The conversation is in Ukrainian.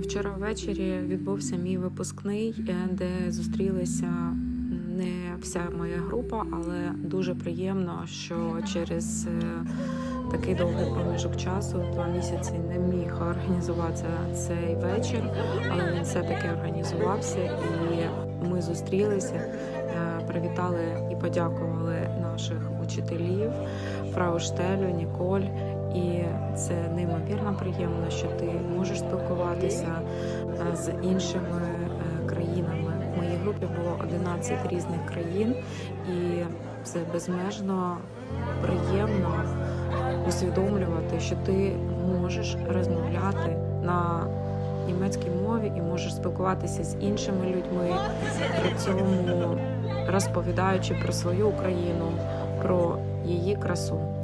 Вчора ввечері відбувся мій випускний, е, де зустрілися не вся моя група, але дуже приємно, що через е, такий довгий проміжок часу, два місяці, не міг організуватися цей вечір, але він все-таки організувався, і ми зустрілися, е, привітали і подякували наших учителів, фрау Штелю, Ніколь. І це неймовірно приємно, що ти можеш спілкуватися е, з іншими е, країнами. В моїй групі було 11 різних країн, і це безмежно приємно усвідомлювати, що ти можеш розмовляти на німецькій мові і можеш спілкуватися з іншими людьми, при цьому розповідаючи про свою Україну, про її красу.